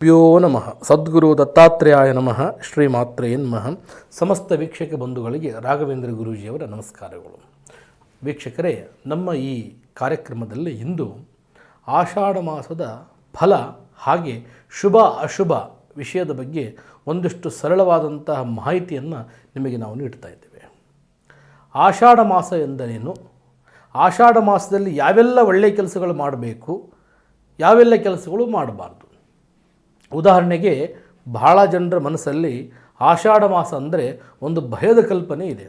ಪ್ಯೋ ನಮಃ ಸದ್ಗುರು ದತ್ತಾತ್ರೇಯಾಯ ನಮಃ. ಶ್ರೀ ನಮಃ. ಸಮಸ್ತ ವೀಕ್ಷಕ ಬಂಧುಗಳಿಗೆ ರಾಘವೇಂದ್ರ ಗುರೂಜಿಯವರ ನಮಸ್ಕಾರಗಳು. ವೀಕ್ಷಕರೇ, ನಮ್ಮ ಈ ಕಾರ್ಯಕ್ರಮದಲ್ಲಿ ಇಂದು ಆಷಾಢ ಮಾಸದ ಫಲ ಹಾಗೆ ಶುಭ ಅಶುಭ ವಿಷಯದ ಬಗ್ಗೆ ಒಂದಿಷ್ಟು ಸರಳವಾದಂತಹ ಮಾಹಿತಿಯನ್ನು ನಿಮಗೆ ನಾವು ನೀಡ್ತಾ ಇದ್ದೇವೆ. ಆಷಾಢ ಮಾಸ ಎಂದರೇನು? ಆಷಾಢ ಮಾಸದಲ್ಲಿ ಯಾವೆಲ್ಲ ಒಳ್ಳೆಯ ಕೆಲಸಗಳು ಮಾಡಬೇಕು? ಯಾವೆಲ್ಲ ಕೆಲಸಗಳು ಮಾಡಬಾರ್ದು? ಉದಾಹರಣೆಗೆ ಬಹಳ ಜನರ ಮನಸ್ಸಲ್ಲಿ ಆಷಾಢ ಮಾಸ ಅಂದರೆ ಒಂದು ಭಯದ ಕಲ್ಪನೆ ಇದೆ.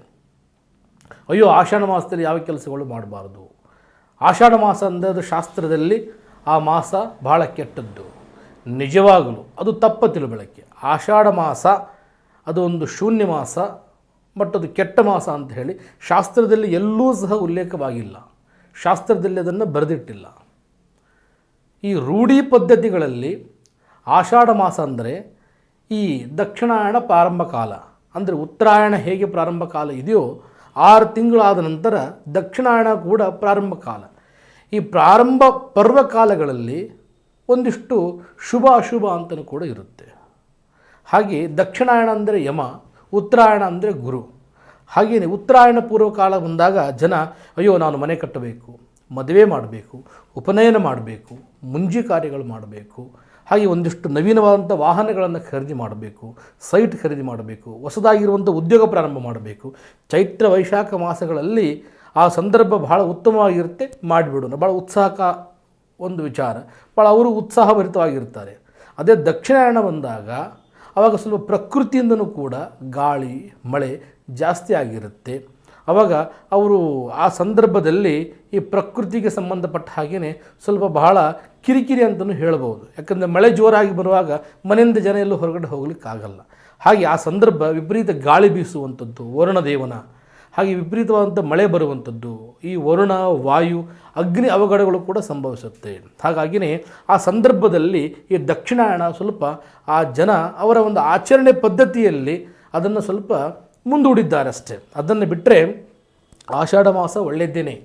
ಅಯ್ಯೋ, ಆಷಾಢ ಮಾಸದಲ್ಲಿ ಯಾವ ಕೆಲಸಗಳು ಮಾಡಬಾರ್ದು? ಆಷಾಢ ಮಾಸ ಅಂದರೆ ಅದು ಶಾಸ್ತ್ರದಲ್ಲಿ ಆ ಮಾಸ ಬಹಳ ಕೆಟ್ಟದ್ದು. ನಿಜವಾಗಲು ಅದು ತಪ್ಪ ತಿಳುವಳಿಕೆ ಆಷಾಢ ಮಾಸ ಅದು ಒಂದು ಶೂನ್ಯ ಮಾಸ, ಬಟ್ ಅದು ಕೆಟ್ಟ ಮಾಸ ಅಂತ ಹೇಳಿ ಶಾಸ್ತ್ರದಲ್ಲಿ ಎಲ್ಲೂ ಸಹ ಉಲ್ಲೇಖವಾಗಿಲ್ಲ. ಶಾಸ್ತ್ರದಲ್ಲಿ ಅದನ್ನು ಬರೆದಿಟ್ಟಿಲ್ಲ. ಈ ರೂಢಿ ಪದ್ಧತಿಗಳಲ್ಲಿ ಆಷಾಢ ಮಾಸ ಅಂದರೆ ಈ ದಕ್ಷಿಣಾಯಣ ಪ್ರಾರಂಭ ಕಾಲ. ಅಂದರೆ ಉತ್ತರಾಯಣ ಹೇಗೆ ಪ್ರಾರಂಭ ಕಾಲ ಇದೆಯೋ ಆರು ತಿಂಗಳಾದ ನಂತರ ದಕ್ಷಿಣಾಯಣ ಕೂಡ ಪ್ರಾರಂಭ ಕಾಲ. ಈ ಪ್ರಾರಂಭ ಪರ್ವಕಾಲಗಳಲ್ಲಿ ಒಂದಿಷ್ಟು ಶುಭ ಅಶುಭ ಅಂತಲೂ ಕೂಡ ಇರುತ್ತೆ. ಹಾಗೆ ದಕ್ಷಿಣಾಯಣ ಅಂದರೆ ಯಮ, ಉತ್ತರಾಯಣ ಅಂದರೆ ಗುರು. ಹಾಗೆಯೇ ಉತ್ತರಾಯಣ ಪೂರ್ವ ಕಾಲ ಬಂದಾಗ ಜನ, ಅಯ್ಯೋ, ನಾನು ಮನೆ ಕಟ್ಟಬೇಕು, ಮದುವೆ ಮಾಡಬೇಕು, ಉಪನಯನ ಮಾಡಬೇಕು, ಮುಂಜಿ ಕಾರ್ಯಗಳು ಮಾಡಬೇಕು ಹಾಗೆ ಒಂದಿಷ್ಟು ನವೀನವಾದಂಥ ವಾಹನಗಳನ್ನು ಖರೀದಿ ಮಾಡಬೇಕು, ಸೈಟ್ ಖರೀದಿ ಮಾಡಬೇಕು, ಹೊಸದಾಗಿರುವಂಥ ಉದ್ಯೋಗ ಪ್ರಾರಂಭ ಮಾಡಬೇಕು. ಚೈತ್ರ ವೈಶಾಖ ಮಾಸಗಳಲ್ಲಿ ಆ ಸಂದರ್ಭ ಬಹಳ ಉತ್ತಮವಾಗಿರುತ್ತೆ, ಮಾಡಿಬಿಡೋಣ. ಭಾಳ ಉತ್ಸಾಹಕ ಒಂದು ವಿಚಾರ. ಭಾಳ ಅವರು ಉತ್ಸಾಹಭರಿತವಾಗಿರ್ತಾರೆ. ಅದೇ ದಕ್ಷಿಣಾಯಣ ಬಂದಾಗ ಆವಾಗ ಸ್ವಲ್ಪ ಪ್ರಕೃತಿಯಿಂದನೂ ಕೂಡ ಗಾಳಿ, ಮಳೆ ಜಾಸ್ತಿ ಆಗಿರುತ್ತೆ. ಆವಾಗ ಅವರು ಆ ಸಂದರ್ಭದಲ್ಲಿ ಈ ಪ್ರಕೃತಿಗೆ ಸಂಬಂಧಪಟ್ಟ ಹಾಗೆಯೇ ಸ್ವಲ್ಪ ಬಹಳ ಕಿರಿಕಿರಿ ಅಂತಲೂ ಹೇಳಬಹುದು. ಯಾಕಂದರೆ ಮಳೆ ಜೋರಾಗಿ ಬರುವಾಗ ಮನೆಯಿಂದ ಜನ ಎಲ್ಲೂ ಹೊರಗಡೆ ಹೋಗ್ಲಿಕ್ಕಾಗಲ್ಲ. ಹಾಗೆ ಆ ಸಂದರ್ಭ ವಿಪರೀತ ಗಾಳಿ ಬೀಸುವಂಥದ್ದು, ವರುಣದೇವನ. ಹಾಗೆ ವಿಪರೀತವಾದಂಥ ಮಳೆ ಬರುವಂಥದ್ದು, ಈ ವರುಣ, ವಾಯು, ಅಗ್ನಿ ಅವಘಡಗಳು ಕೂಡ ಸಂಭವಿಸುತ್ತೆ. ಹಾಗಾಗಿಯೇ ಆ ಸಂದರ್ಭದಲ್ಲಿ ಈ ದಕ್ಷಿಣಾಯಣ ಸ್ವಲ್ಪ ಆ ಜನ ಅವರ ಒಂದು ಆಚರಣೆ ಪದ್ಧತಿಯಲ್ಲಿ ಅದನ್ನು ಸ್ವಲ್ಪ ಮುಂದೂಡಿದ್ದಾರೆ ಅಷ್ಟೇ ಅದನ್ನು ಬಿಟ್ಟರೆ ಆಷಾಢ ಮಾಸ ಒಳ್ಳೆಯದ್ದೇನೆ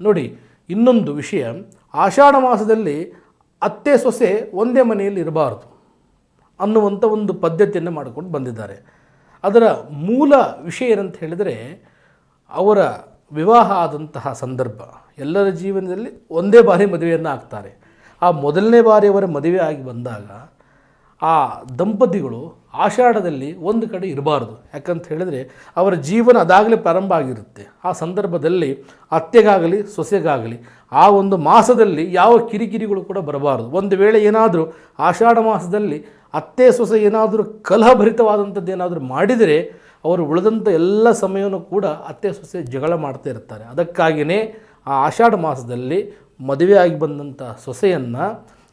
ನೋಡಿ, ಇನ್ನೊಂದು ವಿಷಯ. ಆಷಾಢ ಮಾಸದಲ್ಲಿ ಅತ್ತೆ ಸೊಸೆ ಒಂದೇ ಮನೆಯಲ್ಲಿ ಇರಬಾರ್ದು ಅನ್ನುವಂಥ ಒಂದು ಪದ್ಧತಿಯನ್ನು ಮಾಡಿಕೊಂಡು ಬಂದಿದ್ದಾರೆ. ಅದರ ಮೂಲ ವಿಷಯ ಏನಂತ ಹೇಳಿದರೆ, ಅವರ ವಿವಾಹ ಆದಂತಹ ಸಂದರ್ಭ. ಎಲ್ಲರ ಜೀವನದಲ್ಲಿ ಒಂದೇ ಬಾರಿ ಮದುವೆಯನ್ನು ಆಗ್ತಾರೆ. ಆ ಮೊದಲನೇ ಬಾರಿ ಅವರ ಮದುವೆ ಆಗಿ ಬಂದಾಗ ಆ ದಂಪತಿಗಳು ಆಷಾಢದಲ್ಲಿ ಒಂದು ಕಡೆ ಇರಬಾರ್ದು. ಯಾಕಂತ ಹೇಳಿದರೆ ಅವರ ಜೀವನ ಅದಾಗಲೇ ಪ್ರಾರಂಭ ಆಗಿರುತ್ತೆ. ಆ ಸಂದರ್ಭದಲ್ಲಿ ಅತ್ತೆಗಾಗಲಿ, ಸೊಸೆಗಾಗಲಿ ಆ ಒಂದು ಮಾಸದಲ್ಲಿ ಯಾವ ಕಿರಿಕಿರಿಗಳು ಕೂಡ ಬರಬಾರ್ದು. ಒಂದು ವೇಳೆ ಏನಾದರೂ ಆಷಾಢ ಮಾಸದಲ್ಲಿ ಅತ್ತೆ, ಸೊಸೆ ಏನಾದರೂ ಕಲಹಭರಿತವಾದಂಥದ್ದು ಏನಾದರೂ ಮಾಡಿದರೆ ಅವರು ಉಳಿದಂಥ ಎಲ್ಲ ಸಮಯನೂ ಕೂಡ ಅತ್ತೆ, ಸೊಸೆ ಜಗಳ ಮಾಡ್ತಾ ಇರ್ತಾರೆ. ಅದಕ್ಕಾಗಿಯೇ ಆ ಆಷಾಢ ಮಾಸದಲ್ಲಿ ಮದುವೆಯಾಗಿ ಬಂದಂಥ ಸೊಸೆಯನ್ನು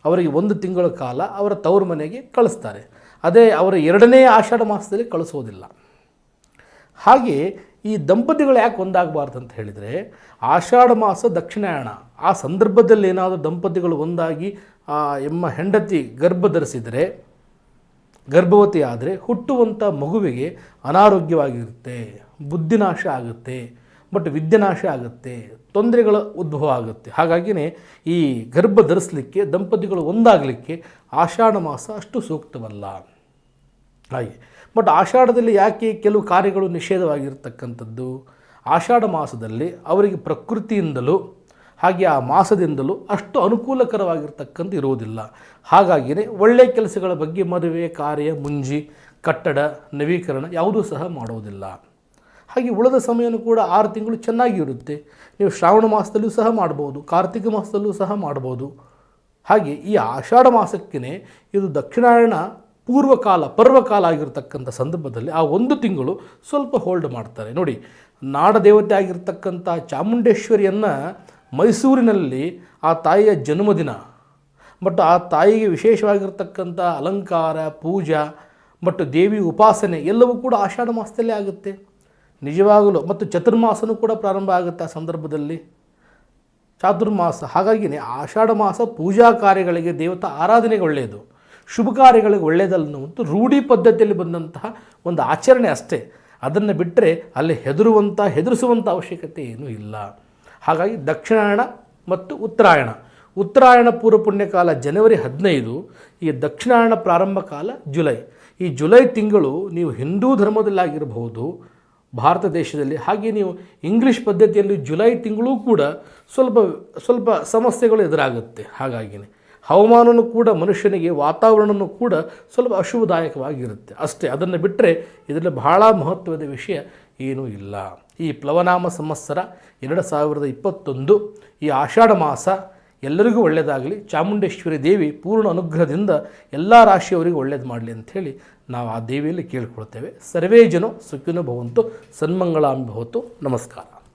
ಅವರಿಗೆ ಒಂದು ತಿಂಗಳ ಕಾಲ ಅವರ ತವರು ಮನೆಗೆ ಕಳಿಸ್ತಾರೆ. ಅದೇ ಅವರ ಎರಡನೇ ಆಷಾಢ ಮಾಸದಲ್ಲಿ ಕಳಿಸೋದಿಲ್ಲ. ಹಾಗೆ ಈ ದಂಪತಿಗಳು ಯಾಕೆ ಒಂದಾಗಬಾರ್ದು ಅಂತ ಹೇಳಿದರೆ, ಆಷಾಢ ಮಾಸ ದಕ್ಷಿಣಾಯಣ, ಆ ಸಂದರ್ಭದಲ್ಲಿ ಏನಾದರೂ ದಂಪತಿಗಳು ಒಂದಾಗಿ ಎಮ್ಮ ಹೆಂಡತಿ ಗರ್ಭ ಧರಿಸಿದರೆ ಗರ್ಭವತಿ ಆದರೆ ಹುಟ್ಟುವಂಥ ಮಗುವಿಗೆ ಅನಾರೋಗ್ಯವಾಗಿರುತ್ತೆ, ಬುದ್ಧಿನಾಶ ಆಗುತ್ತೆ ಬಟ್ ವಿದ್ಯನಾಶ ಆಗುತ್ತೆ, ತೊಂದರೆಗಳ ಉದ್ಭವ ಆಗುತ್ತೆ. ಹಾಗಾಗಿಯೇ ಈ ಗರ್ಭ ಧರಿಸಲಿಕ್ಕೆ, ದಂಪತಿಗಳು ಒಂದಾಗಲಿಕ್ಕೆ ಆಷಾಢ ಮಾಸ ಅಷ್ಟು ಸೂಕ್ತವಲ್ಲ. ಹಾಗೆ. ಬಟ್ ಆಷಾಢದಲ್ಲಿ ಯಾಕೆ ಕೆಲವು ಕಾರ್ಯಗಳು ನಿಷೇಧವಾಗಿರ್ತಕ್ಕಂಥದ್ದು? ಆಷಾಢ ಮಾಸದಲ್ಲಿ ಅವರಿಗೆ ಪ್ರಕೃತಿಯಿಂದಲೂ, ಹಾಗೆ ಆ ಮಾಸದಿಂದಲೂ ಅಷ್ಟು ಅನುಕೂಲಕರವಾಗಿರ್ತಕ್ಕಂಥ ಇರುವುದಿಲ್ಲ. ಹಾಗಾಗಿಯೇ ಒಳ್ಳೆಯ ಕೆಲಸಗಳ ಬಗ್ಗೆ ಮದುವೆ, ಕಾರ್ಯ, ಮುಂಜಿ, ಕಟ್ಟಡ, ನವೀಕರಣ ಯಾವುದೂ ಸಹ ಮಾಡುವುದಿಲ್ಲ ಹಾಗೆ ಉಳದ ಸಮಯನೂ ಕೂಡ ಆರು ತಿಂಗಳು ಚೆನ್ನಾಗಿ ಇರುತ್ತೆ ನೀವು ಶ್ರಾವಣ ಮಾಸದಲ್ಲೂ ಸಹ ಮಾಡ್ಬೋದು, ಕಾರ್ತಿಕ ಮಾಸದಲ್ಲೂ ಸಹ ಮಾಡ್ಬೋದು. ಹಾಗೆ ಈ ಆಷಾಢ ಮಾಸಕ್ಕೇ ಇದು ದಕ್ಷಿಣಾಯಣ ಪೂರ್ವಕಾಲ, ಪರ್ವಕಾಲ ಆಗಿರತಕ್ಕಂಥ ಸಂದರ್ಭದಲ್ಲಿ ಆ ಒಂದು ತಿಂಗಳು ಸ್ವಲ್ಪ ಹೋಲ್ಡ್ ಮಾಡ್ತಾರೆ. ನೋಡಿ ನಾಡ ದೇವತೆ ಆಗಿರ್ತಕ್ಕಂಥ ಚಾಮುಂಡೇಶ್ವರಿಯನ್ನು ಮೈಸೂರಿನಲ್ಲಿ ಆ ತಾಯಿಯ ಜನ್ಮದಿನ ಬಟ್ ಆ ತಾಯಿಗೆ ವಿಶೇಷವಾಗಿರ್ತಕ್ಕಂಥ ಅಲಂಕಾರ, ಪೂಜಾ ಬಟ್ ದೇವಿ ಉಪಾಸನೆ ಎಲ್ಲವೂ ಕೂಡ ಆಷಾಢ ಮಾಸದಲ್ಲೇ ಆಗುತ್ತೆ. ನಿಜವಾಗಲೂ ಮತ್ತು ಚತುರ್ಮಾಸನೂ ಕೂಡ ಪ್ರಾರಂಭ ಆಗುತ್ತೆ ಆ ಸಂದರ್ಭದಲ್ಲಿ. ಚಾತುರ್ಮಾಸ, ಹಾಗಾಗಿನೇ ಆಷಾಢ ಮಾಸ ಪೂಜಾ ಕಾರ್ಯಗಳಿಗೆ ದೇವತಾ ಆರಾಧನೆಗೆ ಒಳ್ಳೆಯದು. ಶುಭ ಕಾರ್ಯಗಳಿಗೆ ಒಳ್ಳೆಯದಲ್ಲನ್ನುವಂಥ ರೂಢಿ ಪದ್ಧತಿಯಲ್ಲಿ ಬಂದಂತಹ ಒಂದು ಆಚರಣೆ ಅಷ್ಟೇ. ಅದನ್ನು ಬಿಟ್ಟರೆ ಅಲ್ಲಿ ಹೆದರುವಂಥ ಹೆದರಿಸುವಂಥ ಅವಶ್ಯಕತೆ ಏನೂ ಇಲ್ಲ. ಹಾಗಾಗಿ ದಕ್ಷಿಣಾಯಣ ಮತ್ತು ಉತ್ತರಾಯಣ. ಉತ್ತರಾಯಣ ಪೂರ್ವ ಪುಣ್ಯಕಾಲ ಜನವರಿ ಹದಿನೈದು, ಈ ದಕ್ಷಿಣಾಯಣ ಪ್ರಾರಂಭ ಕಾಲ ಜುಲೈ. ಈ ಜುಲೈ ತಿಂಗಳು ನೀವು ಹಿಂದೂ ಧರ್ಮದಲ್ಲಾಗಿರಬಹುದು. ಭಾರತ ದೇಶದಲ್ಲಿ. ಹಾಗೆ ನೀವು ಇಂಗ್ಲೀಷ್ ಪದ್ಧತಿಯಲ್ಲಿ ಜುಲೈ ತಿಂಗಳೂ ಕೂಡ ಸ್ವಲ್ಪ ಸ್ವಲ್ಪ ಸಮಸ್ಯೆಗಳು ಎದುರಾಗುತ್ತೆ. ಹಾಗಾಗಿನೇ ಹವಾಮಾನವೂ ಕೂಡ ಮನುಷ್ಯನಿಗೆ ವಾತಾವರಣವೂ ಕೂಡ ಸ್ವಲ್ಪ ಅಶುಭದಾಯಕವಾಗಿರುತ್ತೆ. ಅಷ್ಟೇ, ಅದನ್ನು ಬಿಟ್ಟರೆ ಇದರಲ್ಲಿ ಬಹಳ ಮಹತ್ವದ ವಿಷಯ ಏನೂ ಇಲ್ಲ. ಈ ಪ್ಲವನಾಮ ಸಂವತ್ಸರ ಎರಡು ಸಾವಿರದ ಇಪ್ಪತ್ತೊಂದು, ಈ ಆಷಾಢ ಮಾಸ ಎಲ್ಲರಿಗೂ ಒಳ್ಳೆಯದಾಗಲಿ ಚಾಮುಂಡೇಶ್ವರಿ ದೇವಿ ಪೂರ್ಣ ಅನುಗ್ರಹದಿಂದ ಎಲ್ಲ ರಾಶಿಯವರಿಗೂ ಒಳ್ಳೇದು ಮಾಡಲಿ ಅಂಥೇಳಿ ನಾವು ಆ ದೇವಿಯಲ್ಲಿ ಕೇಳಿಕೊಳ್ತೇವೆ. ಸರ್ವೇ ಜನ ಸುಖಿನೋ ಭವಂತು ಸನ್ಮಂಗಳಾಂಬಿ ಭವತು. ನಮಸ್ಕಾರ.